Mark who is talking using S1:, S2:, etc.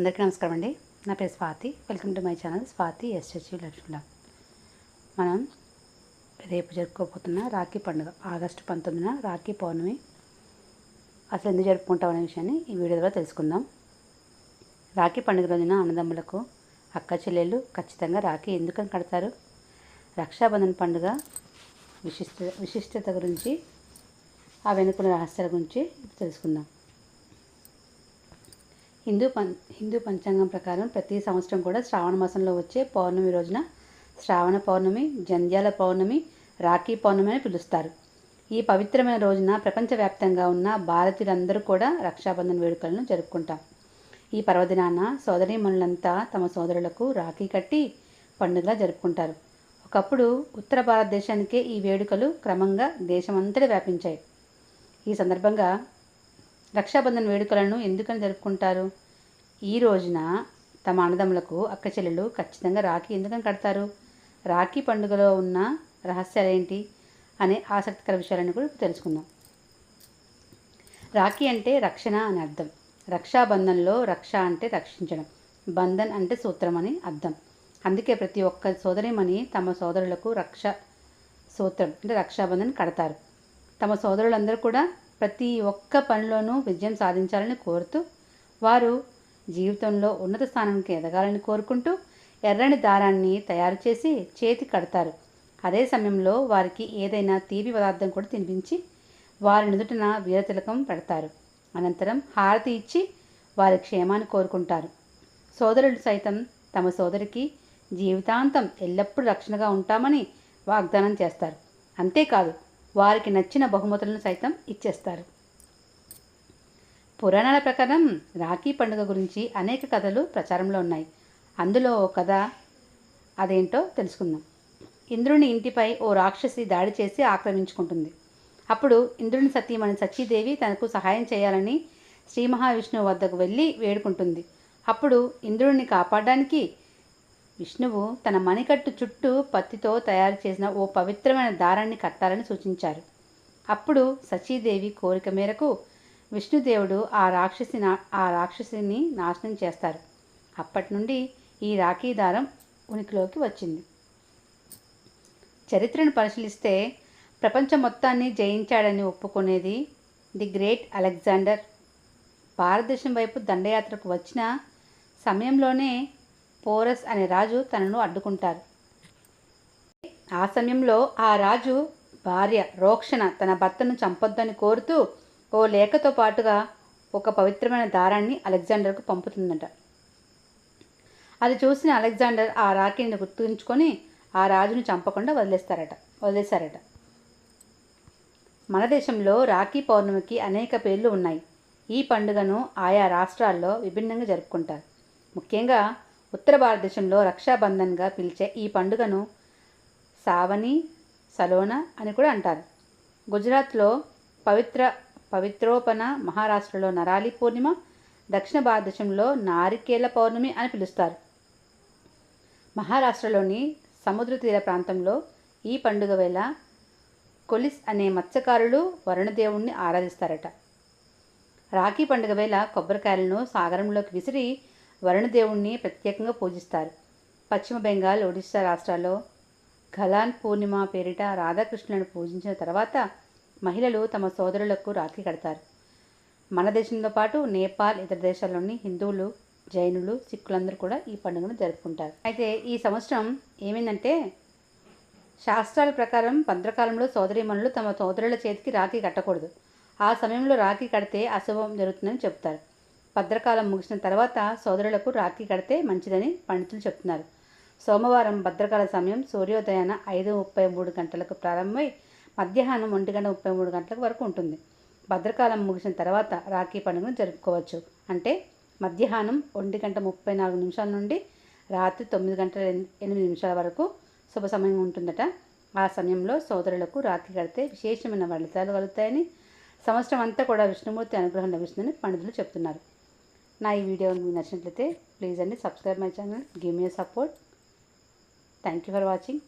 S1: అందరికీ నమస్కారం అండి. నా పేరు Swathi. Welcome to my channel Swathi SHU Lakshmana మనం రేపు జరుపుకోబోతున్న రాఖీ పండుగ ఆగస్టు పంతొమ్మిదిన రాఖీ పౌర్ణమి. అసలు ఎందుకు జరుపుకుంటాం అనే విషయాన్ని ఈ వీడియో ద్వారా తెలుసుకుందాం. రాఖీ పండుగ రోజున అన్నదమ్ములకు అక్క చెల్లెళ్ళు ఖచ్చితంగా రాఖీ ఎందుకని కడతారు? రక్షాబంధన్ పండుగ విశిష్ట విశిష్టత గురించి ఆ వెనుకున్న రహస్యాల గురించి తెలుసుకుందాం. హిందూ పం హిందూ పంచాంగం ప్రకారం ప్రతి సంవత్సరం కూడా శ్రావణ మాసంలో వచ్చే పౌర్ణమి రోజున శ్రావణ పౌర్ణమి జంధ్యాల పౌర్ణమి రాఖీ పౌర్ణమి అని పిలుస్తారు. ఈ పవిత్రమైన రోజున ప్రపంచవ్యాప్తంగా ఉన్న భారతీయులందరూ కూడా రక్షాబంధన్ వేడుకలను జరుపుకుంటాం ఈ పర్వదినాన సోదరీమణులంతా తమ సోదరులకు రాఖీ కట్టి పండుగలా జరుపుకుంటారు. ఒకప్పుడు ఉత్తర భారతదేశానికే ఈ వేడుకలు క్రమంగా దేశమంతటా వ్యాపించాయి. ఈ సందర్భంగా రక్షాబంధన్ వేడుకలను ఎందుకని జరుపుకుంటారు? ఈ రోజున తమ అన్నదమ్ములకు అక్క చెల్లెలు ఖచ్చితంగా రాఖీ ఎందుకని కడతారు? రాఖీ పండుగలో ఉన్న రహస్యాలు ఏంటి అనే ఆసక్తికర విషయాలను కూడా తెలుసుకుందాం. రాఖీ అంటే రక్షణ అని అర్థం. రక్షాబంధంలో రక్ష అంటే రక్షించడం. బంధన్ అంటే సూత్రం అని అర్థం. అందుకే ప్రతి ఒక్క సోదరిమని తమ సోదరులకు రక్ష సూత్రం అంటే రక్షాబంధన్ కడతారు. తమ సోదరులందరూ కూడా ప్రతి ఒక్క పనిలోనూ విజయం సాధించాలని కోరుతూ వారు జీవితంలో ఉన్నత స్థానానికి ఎదగాలని కోరుకుంటూ ఎర్రని దారాన్ని తయారు చేసి చేతి కడతారు. అదే సమయంలో వారికి ఏదైనా తీపి పదార్థం కూడా తినిపించి వారి నుదుటిన వీరతిలకం పెడతారు. అనంతరం హారతి ఇచ్చి వారి క్షేమాన్ని కోరుకుంటారు. సోదరులు సైతం తమ సోదరికి జీవితాంతం ఎల్లప్పుడూ రక్షణగా ఉంటామని వాగ్దానం చేస్తారు. అంతేకాదు వారికి నచ్చిన బహుమతులను సైతం ఇచ్చేస్తారు. పురాణాల ప్రకారం రాఖీ పండుగ గురించి అనేక కథలు ప్రచారంలో ఉన్నాయి. అందులో ఓ కథ అదేంటో తెలుసుకుందాం. ఇంద్రుని ఇంటిపై ఓ రాక్షసి దాడి చేసి ఆక్రమించుకుంటుంది. అప్పుడు ఇంద్రుని సతీమణి సచీదేవి తనకు సహాయం చేయాలని శ్రీ మహావిష్ణువు వద్దకు వెళ్ళి వేడుకుంటుంది. అప్పుడు ఇంద్రుడిని కాపాడడానికి విష్ణువు తన మణికట్టు చుట్టూ పత్తితో తయారు చేసిన ఓ పవిత్రమైన దారాన్ని కట్టాలని సూచించారు. అప్పుడు సచీదేవి కోరిక మేరకు విష్ణుదేవుడు ఆ రాక్షసి ఆ రాక్షసిని నాశనం చేస్తారు. అప్పటి నుండి ఈ రాఖీ దారం ఉనికిలోకి వచ్చింది. చరిత్రను పరిశీలిస్తే ప్రపంచం మొత్తాన్ని జయించాడని ఒప్పుకునేది ది గ్రేట్ అలెగ్జాండర్. భారతదేశం వైపు దండయాత్రకు వచ్చిన సమయంలోనే పోరస్ అనే రాజు తనను అడ్డుకుంటారు. ఆ సమయంలో ఆ రాజు భార్య రోక్షణ తన భర్తను చంపొద్దని కోరుతూ ఓ లేఖతో పాటుగా ఒక పవిత్రమైన దారాన్ని అలెగ్జాండర్కు పంపుతుందట. అది చూసిన అలెగ్జాండర్ ఆ రాఖీని గుర్తుంచుకొని ఆ రాజును చంపకుండా వదిలేస్తారట వదిలేశారట. మన దేశంలో రాఖీ పౌర్ణమికి అనేక పేర్లు ఉన్నాయి. ఈ పండుగను ఆయా రాష్ట్రాల్లో విభిన్నంగా జరుపుకుంటారు. ముఖ్యంగా ఉత్తర భారతదేశంలో రక్షాబంధన్గా పిలిచే ఈ పండుగను సావని సలోన అని కూడా అంటారు. గుజరాత్లో పవిత్ర పవిత్రోపణ మహారాష్ట్రలో నరాలి పూర్ణిమ దక్షిణ భారతదేశంలో నారికేల పౌర్ణమి అని పిలుస్తారు. మహారాష్ట్రలోని సముద్ర తీర ప్రాంతంలో ఈ పండుగ వేళ కొలిస్ అనే మత్స్యకారులు వరుణదేవుణ్ణి ఆరాధిస్తారట. రాఖీ పండుగ వేళ కొబ్బరికాయలను సాగరంలోకి విసిరి వరుణదేవుణ్ణి ప్రత్యేకంగా పూజిస్తారు. పశ్చిమ బెంగాల్ ఒడిశా రాష్ట్రాల్లో ఘలాన్ పూర్ణిమ పేరిట రాధాకృష్ణులను పూజించిన తర్వాత మహిళలు తమ సోదరులకు రాఖీ కడతారు. మన దేశంతో పాటు నేపాల్ ఇతర దేశాల్లోని హిందువులు జైనులు సిక్కులందరూ కూడా ఈ పండుగను జరుపుకుంటారు. అయితే ఈ సంవత్సరం ఏమైందంటే శాస్త్రాల ప్రకారం భద్రకాలంలో సోదరీమణులు తమ సోదరుల చేతికి రాఖీ కట్టకూడదు. ఆ సమయంలో రాఖీ కడితే అశుభం జరుగుతుందని చెప్తారు భద్రకాలం ముగిసిన తర్వాత సోదరులకు రాఖీ కడితే మంచిదని పండితులు చెప్తున్నారు. సోమవారం భద్రకాల సమయం సూర్యోదయాన ఐదు ముప్పై మూడు గంటలకు ప్రారంభమై మధ్యాహ్నం ఒంటి గంట ముప్పై మూడు గంటలకు వరకు ఉంటుంది. భద్రకాలం ముగిసిన తర్వాత రాఖీ పండుగను జరుపుకోవచ్చు. అంటే మధ్యాహ్నం ఒంటి గంట ముప్పై నాలుగు నిమిషాల నుండి రాత్రి తొమ్మిది గంటల ఎనిమిది నిమిషాల వరకు శుభ సమయం ఉంటుందట. ఆ సమయంలో సోదరులకు రాఖీ కడితే విశేషమైన ఫలితాలు కలుగుతాయని సంవత్సరం అంతా కూడా విష్ణుమూర్తి అనుగ్రహం లభిస్తుందని పండితులు చెప్తున్నారు. నా ఈ వీడియో మీకు నచ్చినట్లయితే ప్లీజ్ అండి subscribe my channel. Give me support thank you for watching